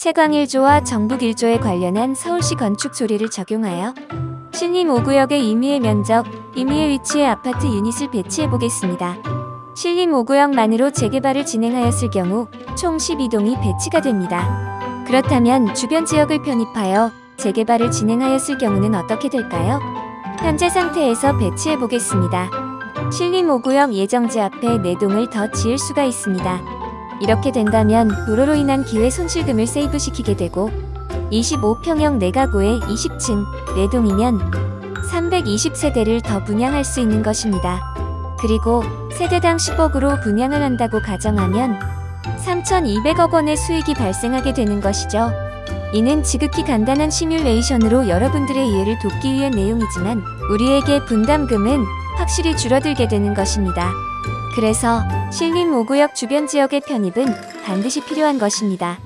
채광 1조와 정북 1조에 관련한 서울시 건축 조례를 적용하여 신림 5구역의 임의의 면적, 임의의 위치의 아파트 유닛을 배치해 보겠습니다. 신림 5구역만으로 재개발을 진행하였을 경우 총 12동이 배치가 됩니다. 그렇다면 주변 지역을 편입하여 재개발을 진행하였을 경우는 어떻게 될까요? 현재 상태에서 배치해 보겠습니다. 신림 5구역 예정지 앞에 4동을 더 지을 수가 있습니다. 이렇게 된다면 도로로 인한 기회 손실금을 세이브시키게 되고 25평형 4가구에 20층 4동이면 320세대를 더 분양할 수 있는 것입니다. 그리고 세대당 10억으로 분양을 한다고 가정하면 3,200억 원의 수익이 발생하게 되는 것이죠. 이는 지극히 간단한 시뮬레이션으로 여러분들의 이해를 돕기 위한 내용이지만 우리에게 분담금은 확실히 줄어들게 되는 것입니다. 그래서 신림 5구역 주변 지역의 편입은 반드시 필요한 것입니다.